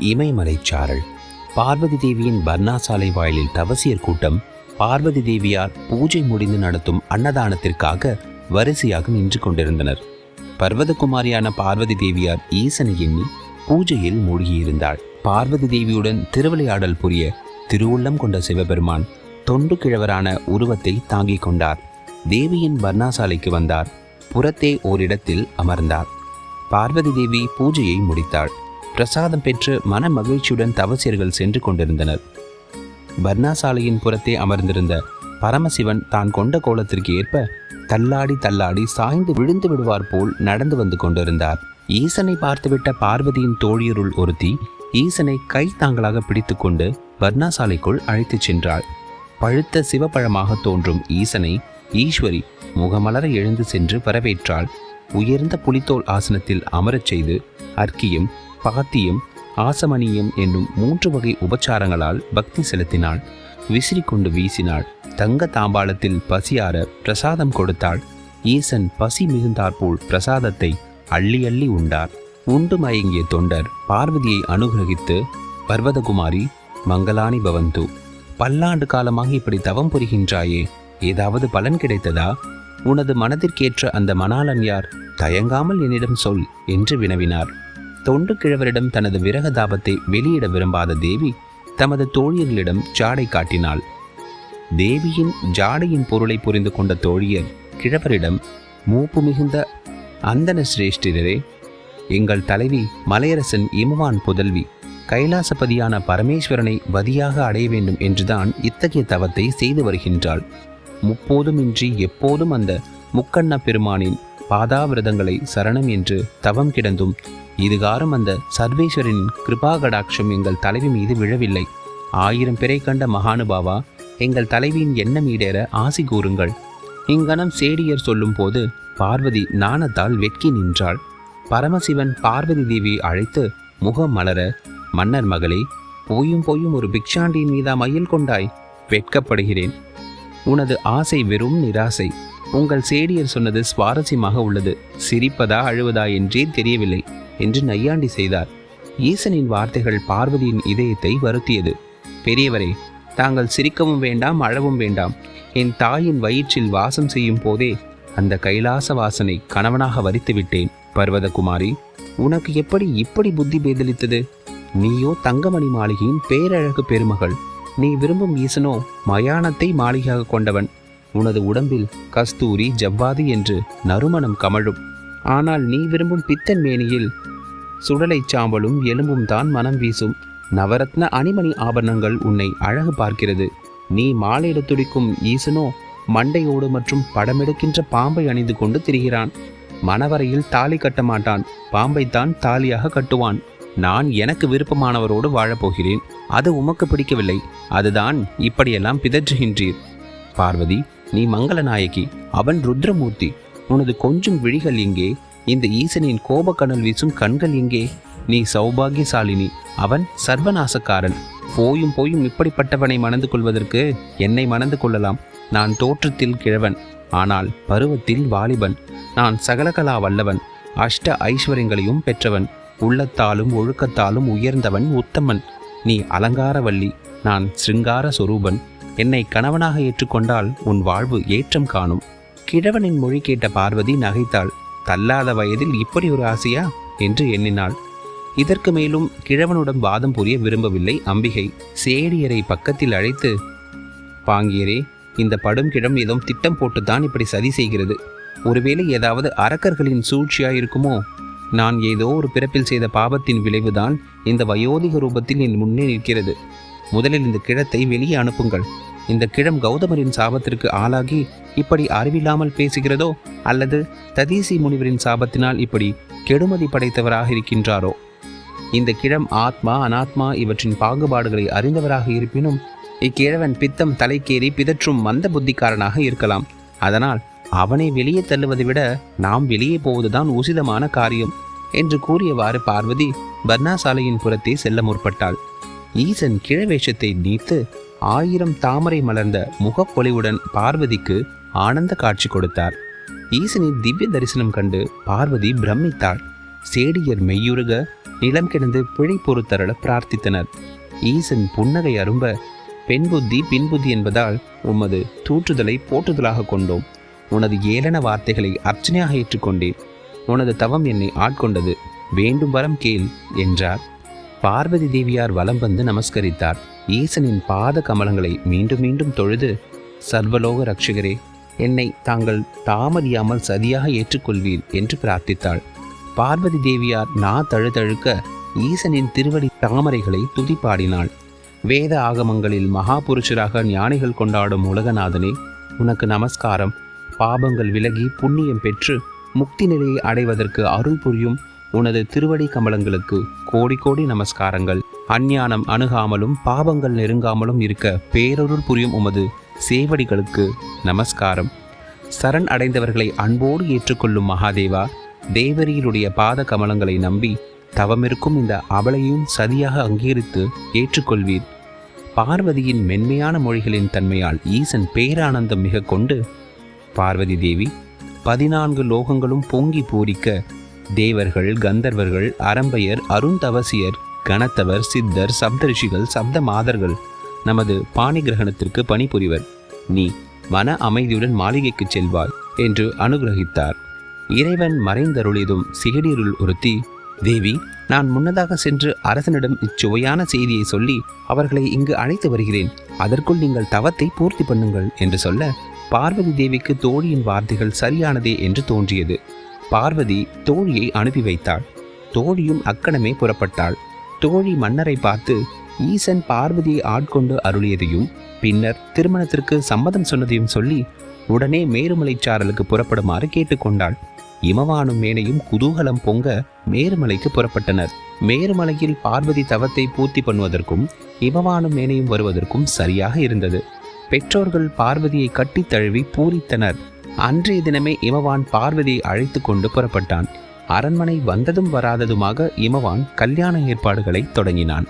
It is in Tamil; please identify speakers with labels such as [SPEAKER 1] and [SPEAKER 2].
[SPEAKER 1] இமயமலைச்சாரல். பார்வதி தேவியின் பர்ணாசாலை வாயிலில் தவசியர் கூட்டம் பார்வதி தேவியார் பூஜை முடிந்து நடத்தும் அன்னதானத்திற்காக வரிசையாக நின்று கொண்டிருந்தனர். பர்வதகுமாரியான பார்வதி தேவியார் ஈசனை எண்ணி பூஜையில் மூழ்கியிருந்தாள். பார்வதி தேவியுடன் திருவிளையாடல் புரிய திருவுள்ளம் கொண்ட சிவபெருமான் தொண்டு கிழவரான உருவத்தை தாங்கிக் கொண்டார். தேவியின் பர்ணாசாலைக்கு வந்தார். புறத்தே ஓரிடத்தில் அமர்ந்தார். பார்வதி தேவி பூஜையை முடித்தாள். பிரசாதம் பெற்று மன மகிழ்ச்சியுடன் தவசியர்கள் சென்று கொண்டிருந்தனர். பர்ணாசாலையின் புறத்தே அமர்ந்திருந்த பரமசிவன் தான் கொண்ட கோலத்திற்கு ஏற்ப தள்ளாடி தள்ளாடி சாய்ந்து விழுந்து விடுவார் போல் நடந்து வந்து கொண்டிருந்தார். ஈசனை பார்த்துவிட்ட பார்வதியின் தோழியருள் ஒருத்தி ஈசனை கை தாங்களாக பிடித்துக்கொண்டு பர்ணாசாலைக்குள் அழைத்துச் சென்றாள். பழுத்த சிவப்பழமாக தோன்றும் ஈசனை ஈஸ்வரி முகமலர எழுந்து சென்று வரவேற்றாள். உயர்ந்த புலித்தோல் ஆசனத்தில் அமரச் செய்து அர்க்கியும் பகத்தியம் ஆசமணியம் என்னும் மூன்று வகை உபச்சாரங்களால் பக்தி செலுத்தினாள். விசிறி கொண்டு வீசினாள். தங்க தாம்பாளத்தில் பசியார பிரசாதம் கொடுத்தாள். ஈசன் பசி மிகுந்தாற்போல் பிரசாதத்தை அள்ளி அள்ளி உண்டார். உண்டு மயங்கிய தொண்டர் பார்வதியை அனுகிரகித்து பர்வதகுமாரி மங்களானி பவந்து பல்லாண்டு காலமாக இப்படி தவம் புரிகின்றாயே ஏதாவது பலன் கிடைத்ததா? உனது மனதிற்கேற்ற அந்த மணாளன் யார்? தயங்காமல் என்னிடம் சொல் என்று வினவினார். தொண்டு கிழவரிடம் தனது விரக தாபத்தை வெளியிட விரும்பாத தேவி தமது தோழியர்களிடம் ஜாடை காட்டினாள். தேவியின் ஜாடையின் பொருளை புரிந்து கொண்ட தோழியர் கிழவரிடம் மூப்பு மிகுந்த அந்தன சிரேஷ்டிரரே எங்கள் தலைவி மலையரசன் இமவான் புதல்வி கைலாசபதியான பரமேஸ்வரனை வதியாக அடைய வேண்டும் என்றுதான் இத்தகைய தவத்தை செய்து வருகின்றாள். முப்போதுமின்றி எப்போதும் அந்த முக்கண்ண பெருமானின் பாதாவிரதங்களை சரணம் என்று தவம் கிடந்தும். இதுகாரும் அந்த சர்வேஸ்வரனின் கிருபாகடாட்சம் எங்கள் தலைவி மீது விழவில்லை. ஆயிரம் பிறை கண்ட மகானுபாவா எங்கள் தலைவியின் எண்ணம் ஈடேற ஆசி கூறுங்கள். இங்கனம் சேடியர் சொல்லும்போது பார்வதி நாணத்தால் வெட்கி நின்றாள். பரமசிவன் பார்வதி தேவியை அழைத்து முகம் மலர மன்னர் மகளே போயும் போயும் ஒரு பிக்ஷாண்டியின் மீதா மயில் கொண்டாய் வெட்கப்படுகிறேன். உனது ஆசை வெறும் நிராசை. உங்கள் சேடியர் சொன்னது சுவாரஸ்யமாக உள்ளது. சிரிப்பதா அழுவதா என்றே தெரியவில்லை என்று நையாண்டி செய்தார். ஈசனின் வார்த்தைகள் பார்வதியின் இதயத்தை வருத்தியது. பெரியவரே தாங்கள் சிரிக்கவும் வேண்டாம் அழவும் வேண்டாம். என் தாயின் வயிற்றில் வாசம் செய்யும் போதே அந்த கைலாச வாசனை கணவனாக வரித்து விட்டேன் பர்வதகுமாரி உனக்கு எப்படி இப்படி புத்தி பேதலித்தது நீயோ தங்கமணி மாளிகையின் பேரழகு பெருமகள். நீ விரும்பும் ஈசனோ மயானத்தை மாளிகையாக கொண்டவன். உனது உடம்பில் கஸ்தூரி ஜவ்வாது என்று நறுமணம் கமழும். ஆனால் நீ விரும்பும் பித்தன் மேனியில் சுடலைச் சாம்பலும் எலும்பும் தான் மனம் வீசும். நவரத்ன அணிமணி ஆபரணங்கள் உன்னை அழகு பார்க்கிறது. நீ மாலையிட துடிக்கும் ஈசனோ மண்டையோடு மற்றும் படமெடுக்கின்ற பாம்பை அணிந்து கொண்டு திரிகிறான். மணவரையில் தாலி கட்ட மாட்டான். பாம்பைத்தான் தாலியாக கட்டுவான். நான் எனக்கு விருப்பமானவரோடு வாழப்போகிறேன் அது உமக்கு பிடிக்கவில்லை. அதுதான் இப்படியெல்லாம் பிதற்றுகின்றீர். பார்வதி நீ மங்களநாயகி அவன் ருத்ரமூர்த்தி. உனது கொஞ்சம் விழிகள் எங்கே? இந்த ஈசனின் கோபக்கடல் வீசும் கண்கள் எங்கே? நீ சௌபாகியசாலினி அவன் சர்வநாசக்காரன். போயும் போயும் இப்படிப்பட்டவனை மணந்து கொள்வதற்கு என்னை மணந்து கொள்ளலாம். நான் தோற்றத்தில் கிழவன் ஆனால் பருவத்தில் வாலிபன். நான் சகலகலா வல்லவன் அஷ்ட ஐஸ்வர்யங்களையும் பெற்றவன். உள்ளத்தாலும் ஒழுக்கத்தாலும் உயர்ந்தவன் உத்தமன். நீ அலங்காரவல்லி நான் சிருங்கார சொரூபன். என்னை கணவனாக ஏற்றுக்கொண்டால் உன் வாழ்வு ஏற்றம் காணும். கிழவனின் மொழி கேட்ட பார்வதி நகைத்தாள் தள்ளாத வயதில் இப்படி ஒரு ஆசையா? என்று எண்ணினாள். இதற்கு மேலும் கிழவனுடன் வாதம் புரிய விரும்பவில்லை அம்பிகை. சேடியரை பக்கத்தில் அழைத்து பாங்கியரே இந்த படும் கிழம் ஏதோ திட்டம் போட்டுத்தான் இப்படி சதி செய்கிறது. ஒருவேளை ஏதாவது அரக்கர்களின் சூழ்ச்சியா இருக்குமோ நான் ஏதோ ஒரு பிறப்பில் செய்த பாபத்தின் விளைவுதான் இந்த வயோதிக ரூபத்தில் என் முன்னே நிற்கிறது. முதலில் இந்த கிழத்தை வெளியே அனுப்புங்கள். இந்த கிழம் கௌதமரின் சாபத்திற்கு ஆளாகி இப்படி அறிவில்லாமல் பேசுகிறதோ அல்லது ததீசி முனிவரின் சாபத்தினால் இப்படி கெடுமதி படைத்தவராக இருக்கின்றாரோ? இந்த கிழம் ஆத்மா அனாத்மா இவற்றின் பாகுபாடுகளை அறிந்தவராக இருப்பினும் இக்கிழவன் பித்தம் தலைக்கேறி பிதற்றும் மந்த புத்திக்காரனாக இருக்கலாம். அதனால் அவனை வெளியே தள்ளுவதை விட நாம் வெளியே போவதுதான் உசிதமான காரியம் என்று கூறியவாறு பார்வதி பர்ணாசாலையின் புறத்தே செல்ல முற்பட்டாள். ஈசன் கிழவேஷத்தை நீத்து ஆயிரம் தாமரை மலர்ந்த முகப்பொலிவுடன் பார்வதிக்கு ஆனந்த காட்சி கொடுத்தார். ஈசனின் திவ்ய தரிசனம் கண்டு பார்வதி பிரமித்தாள். சேடியர் மெய்யுருக நிலம் கிடந்து பிழை பொறுத்தரள பிரார்த்தித்தனர். ஈசன் புன்னகை அரும்ப பெண் புத்தி பின்புத்தி என்பதால் உமது தூற்றுதலை போற்றுதலாக கொண்டோம். உனது ஏளன வார்த்தைகளை அர்ச்சனையாக ஏற்றுக்கொண்டேன். உனது தவம் என்னை ஆட்கொண்டது. வேண்டும் வரம் கேள் என்றார். பார்வதி தேவியார் வலம் வந்து நமஸ்கரித்தார். ஈசனின் பாத கமலங்களை மீண்டும் மீண்டும் தொழுது சர்வலோக ரட்சகரே என்னை தாங்கள் தாமதியாமல் சரியாக ஏற்றுக்கொள்வீர் என்று பிரார்த்தித்தாள். பார்வதி தேவியார் நா தழுதழுக்க ஈசனின் திருவடி தாமரைகளை துதிப்பாடினாள். வேத ஆகமங்களில் மகாபுருஷராக ஞானிகள் கொண்டாடும் உலகநாதனே உனக்கு நமஸ்காரம். பாபங்கள் விலகி புண்ணியம் பெற்று முக்தி நிலையை அடைவதற்கு அருள் புரியும் உனது திருவடி கமலங்களுக்கு கோடி கோடி நமஸ்காரங்கள். அஞ்ஞானம் அணுகாமலும் பாவங்கள் நெருங்காமலும் இருக்க பேரருள் புரியும் உமது சேவடிகளுக்கு நமஸ்காரம். சரண் அடைந்தவர்களை அன்போடு ஏற்றுக்கொள்ளும் மகாதேவா தேவரியிலுடைய பாத கமலங்களை நம்பி தவமிருக்கும் இந்த அவளையும் சதியாக அங்கீகரித்து ஏற்றுக்கொள்வீர். பார்வதியின் மென்மையான மொழிகளின் தன்மையால் ஈசன் பேரானந்தம் மிக கொண்டு பார்வதி தேவி பதினான்கு லோகங்களும் பொங்கி பூரிக்க தேவர்கள் கந்தர்வர்கள் அரம்பையர் அருந்தவசியர் கணத்தவர் சித்தர் சப்தரிஷிகள் சப்த மாதர்கள் நமது பாணி கிரகணத்திற்கு பணிபுரிவர். நீ மன அமைதியுடன் மாளிகைக்கு செல்வாய் என்று அனுகிரகித்தார். இறைவன் மறைந்தருளியதும் சிகடியருள் ஒருத்தி தேவி நான் முன்னதாக சென்று அரசனிடம் இச்சுவையான செய்தியை சொல்லி அவர்களை இங்கு அழைத்து வருகிறேன். அதற்குள் நீங்கள் தவத்தை பூர்த்தி பண்ணுங்கள் என்று சொல்ல பார்வதி தேவிக்கு தோழியின் வார்த்தைகள் சரியானதே என்று தோன்றியது. பார்வதி தோழியை அனுப்பி வைத்தாள். தோழியும் அக்கணமே புறப்பட்டாள். தோழி மன்னரை பார்த்து ஈசன் பார்வதியை ஆட்கொண்டு அருளியதையும் பின்னர் திருமணத்திற்கு சம்மதம் சொன்னதையும் சொல்லி உடனே மேருமலைச்சாரலுக்கு புறப்படுமாறு கேட்டுக்கொண்டாள் இமவானும் மேனையும் குதூகலம் பொங்க மேருமலைக்கு புறப்பட்டனர். மேருமலையில் பார்வதி தவத்தை பூர்த்தி பண்ணுவதற்கும் இமவானும் மேனையும் வருவதற்கும் சரியாக இருந்தது. பெற்றோர்கள் பார்வதியை கட்டித் தழுவி பூரித்தனர். அன்றைய தினமே இமவான் பார்வதியை அழைத்து கொண்டு புறப்பட்டான். அரண்மனை வந்ததும் வராததுமாக இமவான் கல்யாண ஏற்பாடுகளை தொடங்கினான்.